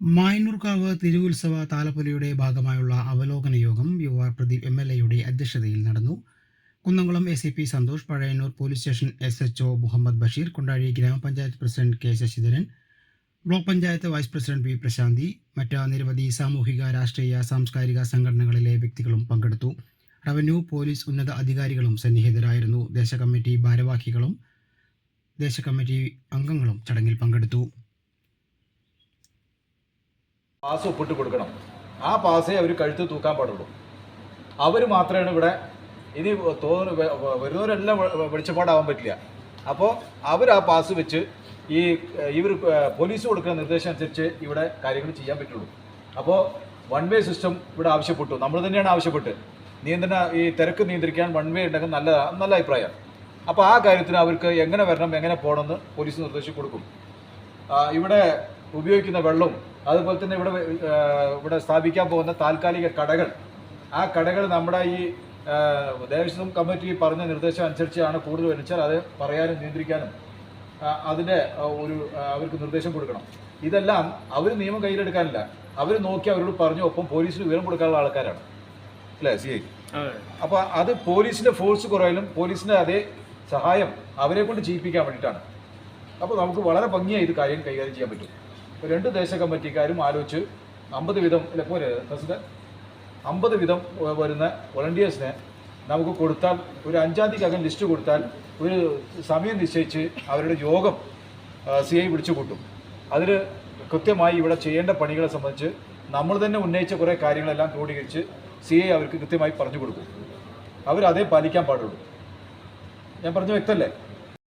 മായന്നൂർക്കാവ് തിരുവുത്സവ താലപ്പൊലിയുടെ ഭാഗമായുള്ള അവലോകന യോഗം U R Pradeep M L എയുടെ അധ്യക്ഷതയിൽ നടന്നു. Kunnamkulam A C P Santhosh Pazhayannur police station S H O Muhammad Basheer Kondazhi ഗ്രാമപഞ്ചായത്ത് president K Sasidharan block panchayat vice president V Prasanthi മറ്റ് നിരവധി സാമൂഹിക രാഷ്ട്രീയ സാംസ്കാരിക സംഘടനകളിലെ വ്യക്തികളും പങ്കെടുത്തു. റവന്യൂ പോലീസ് ഉന്നത അധികാരികളും സന്നിഹിതരായിരുന്നു. ദേശ കമ്മിറ്റി ഭാരവാഹികളും ദേശ കമ്മിറ്റി അംഗങ്ങളും ചടങ്ങിൽ പങ്കെടുത്തു. പാസ് ഒപ്പിട്ട് കൊടുക്കണം. ആ പാസേ അവർ കഴുത്ത് തൂക്കാൻ പാടുള്ളൂ. അവർ മാത്രമാണ് ഇവിടെ ഇനി തോന്നുന്നു വരുന്നവരെല്ലാം വെളിച്ചപ്പാടാവാൻ പറ്റില്ല. അപ്പോൾ അവർ ആ പാസ് വെച്ച് ഈ ഇവർ പോലീസ് കൊടുക്കുന്ന നിർദ്ദേശം അനുസരിച്ച് ഇവിടെ കാര്യങ്ങൾ ചെയ്യാൻ പറ്റുള്ളൂ. അപ്പോൾ വൺ വേ സിസ്റ്റം ഇവിടെ ആവശ്യപ്പെട്ടു. നമ്മൾ തന്നെയാണ് ആവശ്യപ്പെട്ട്. നിയന്ത്രണ ഈ തിരക്ക് നിയന്ത്രിക്കാൻ വൺ വേ ഉണ്ടെങ്കിൽ നല്ല നല്ല അഭിപ്രായം. അപ്പോൾ ആ കാര്യത്തിന് അവർക്ക് എങ്ങനെ വരണം എങ്ങനെ പോകണമെന്ന് പോലീസ് നിർദ്ദേശം കൊടുക്കും. ഇവിടെ ഉപയോഗിക്കുന്ന വെള്ളവും അതുപോലെ തന്നെ ഇവിടെ ഇവിടെ സ്ഥാപിക്കാൻ പോകുന്ന താൽക്കാലിക കടകൾ. ആ കടകൾ നമ്മുടെ ഈ ദേവസ്വം കമ്മിറ്റി പറഞ്ഞ നിർദ്ദേശം അനുസരിച്ചാണ് കൂടുതൽ വരച്ചാൽ അത് പറയാനും നിയന്ത്രിക്കാനും അതിന്റെ ഒരു അവർക്ക് നിർദ്ദേശം കൊടുക്കണം. ഇതെല്ലാം അവർ നിയമം കയ്യിലെടുക്കാനില്ല. അവർ നോക്കി അവരോട് പറഞ്ഞു ഒപ്പം പോലീസിന് വിവരം കൊടുക്കാനുള്ള ആൾക്കാരാണ്. അല്ലേ സി ഐ? അപ്പോൾ അത് പോലീസിന്റെ ഫോഴ്സ് കുറയാലും പോലീസിന്റെ അതേ സഹായം അവരെ കൊണ്ട് ചെയ്യിപ്പിക്കാൻ വേണ്ടിയിട്ടാണ്. അപ്പോൾ നമുക്ക് വളരെ ഭംഗിയായി ഇത് കാര്യം കൈകാര്യം ചെയ്യാൻ പറ്റും. രണ്ട് ദേശ കമ്മിറ്റിക്കാരും ആലോചിച്ച് അമ്പത് വീതം ഇല്ല പോരെ പ്രസിഡന്റ്? അമ്പത് വീതം വരുന്ന വോളണ്ടിയേഴ്സിനെ നമുക്ക് കൊടുത്താൽ ഒരു അഞ്ചാം തീയതിക്കകം ലിസ്റ്റ് കൊടുത്താൽ ഒരു സമയം നിശ്ചയിച്ച് അവരുടെ യോഗം സി ഐ വിളിച്ചു കൂട്ടും. അതിൽ കൃത്യമായി ഇവിടെ ചെയ്യേണ്ട പണികളെ സംബന്ധിച്ച് നമ്മൾ തന്നെ ഉന്നയിച്ച കുറേ കാര്യങ്ങളെല്ലാം ക്രോഡീകരിച്ച് സി ഐ അവർക്ക് കൃത്യമായി പറഞ്ഞു കൊടുക്കും. അവരതേ പാലിക്കാൻ പാടുള്ളൂ. ഞാൻ പറഞ്ഞ വ്യക്തമല്ലേ